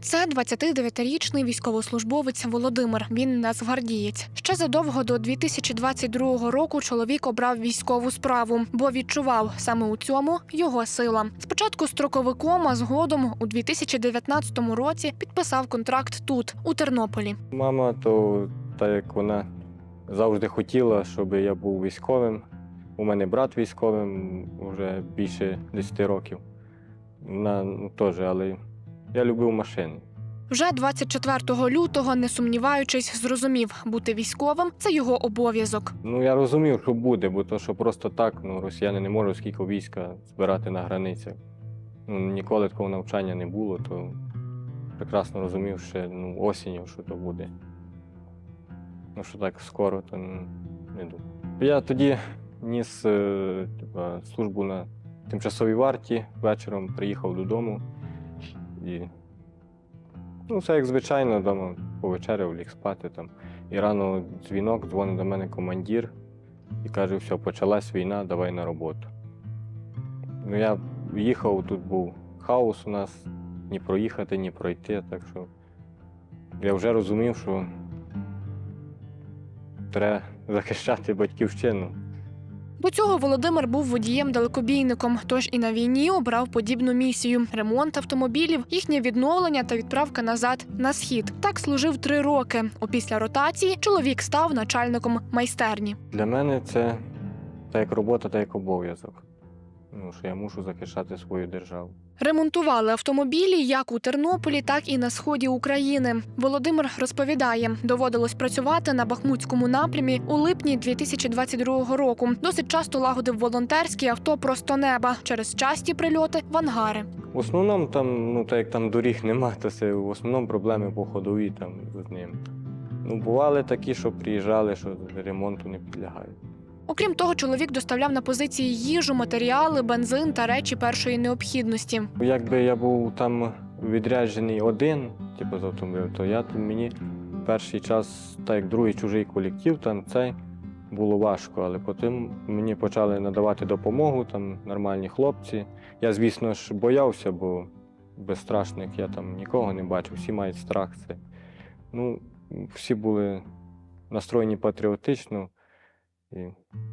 Це 29-річний військовослужбовець Володимир. Він нацгвардієць. Ще задовго до 2022 року чоловік обрав військову справу, бо відчував саме у цьому його сила. Спочатку строковиком, а згодом у 2019 році підписав контракт тут, у Тернополі. Мама, то так як вона завжди хотіла, щоб я був військовим. У мене брат військовим вже більше 10 років. Вона ну, теж, але я любив машини. Вже 24 лютого, не сумніваючись, зрозумів, бути військовим це його обов'язок. Ну я розумів, що буде, бо то, що просто так, ну, росіяни не можуть скільки війська збирати на границях. Ну, ніколи такого навчання не було, то прекрасно розумів ще ну, осінню, що то буде. Ну, що так скоро, то ну, не думав. Я тоді ніс типа, службу на тимчасовій варті, вечором приїхав додому і ну, все як звичайно, вдома повечеряв, ліг спати там. І рано дзвінок, дзвонить до мене командир і каже, все, почалась війна, давай на роботу. Ну, я їхав, тут був хаос у нас, ні проїхати, ні пройти, так що я вже розумів, що треба захищати батьківщину. До цього Володимир був водієм-далекобійником, тож і на війні обрав подібну місію: ремонт автомобілів, їхнє відновлення та відправка назад на схід. Так служив три роки. Опісля ротації чоловік став начальником майстерні. Для мене це так як робота, так як обов'язок. Ну, що я мушу захищати свою державу. Ремонтували автомобілі як у Тернополі, так і на сході України. Володимир розповідає, доводилось працювати на Бахмутському напрямі у липні 2022 року. Досить часто лагодив волонтерські авто просто неба через часті прильоти в ангари. В основному там, ну так як там доріг нема, то це в основному проблеми по ходовій там з ним. Ну, бували такі, що приїжджали, що ремонту не підлягають. Окрім того, чоловік доставляв на позиції їжу, матеріали, бензин та речі першої необхідності. Якби я був там відряджений один, типу з автомобілем, то я мені перший час, так як другий чужий колектив, там цей було важко, але потім мені почали надавати допомогу, там нормальні хлопці. Я, звісно ж, боявся, бо безстрашних я там нікого не бачив, всі мають страх. Це. Ну, всі були настроєні патріотично. І,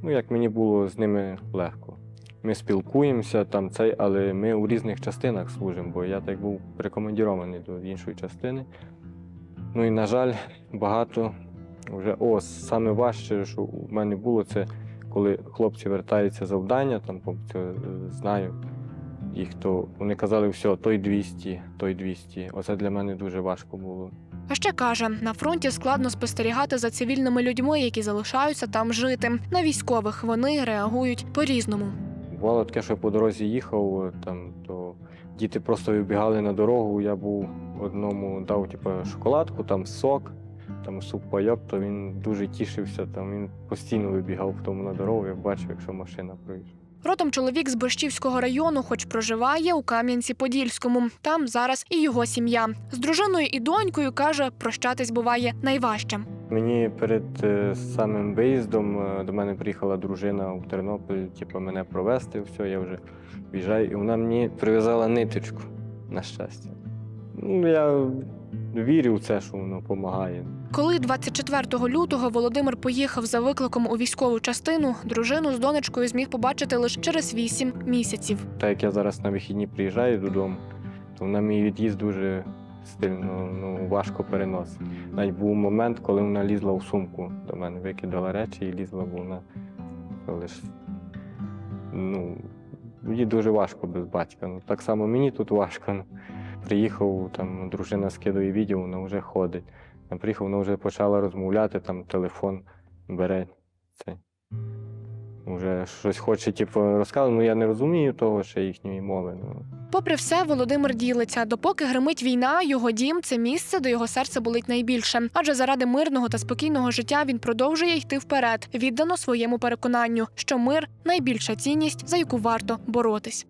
ну, як мені було з ними легко. Ми спілкуємося там цей, але ми у різних частинах служимо, бо я так був прикомандірований до іншої частини. Ну і, на жаль, багато вже о, саме важче, що у мене було, це коли хлопці вертаються завдання, там знаю їх, то вони казали, все, той 200, той 200. Оце для мене дуже важко було. А ще каже, на фронті складно спостерігати за цивільними людьми, які залишаються там жити. На військових вони реагують по-різному. Бувало таке, що я по дорозі їхав, там, то діти просто вибігали на дорогу. Я був одному дав типу, шоколадку, там сок, там суп пайок, то він дуже тішився. Там він постійно вибігав в тому на дорогу, я бачив, якщо машина проїжджає. Родом чоловік з Борщівського району, хоч проживає у Кам'янці-Подільському. Там зараз і його сім'я. З дружиною і донькою каже, прощатись буває найважче. Мені перед е, самим виїздом е, до мене приїхала дружина у Тернопіль, типу, мене провести, все, я вже в'їжджаю, і вона мені прив'язала ниточку, на щастя. Ну, я вірю в це, що воно допомагає. Коли 24 лютого Володимир поїхав за викликом у військову частину, дружину з донечкою зміг побачити лише через 8 місяців. Так як я зараз на вихідні приїжджаю додому, то на мій від'їзд дуже сильно ну, важко переносить. Навіть був момент, коли вона лізла в сумку до мене, викидала речі і лізла, бо вона лише. Ну, їй дуже важко без батька. Ну, так само мені тут важко. Приїхав, там дружина скидує відео, вона вже ходить. Я приїхав, вона вже почала розмовляти, там телефон бере цей. Вже щось хоче, типу, розказувати, ну я не розумію того, ще їхньої мови. Ну. Попри все, Володимир ділиться. Допоки гримить війна, його дім це місце, де його серце болить найбільше. Адже заради мирного та спокійного життя він продовжує йти вперед, віддано своєму переконанню, що мир найбільша цінність, за яку варто боротись.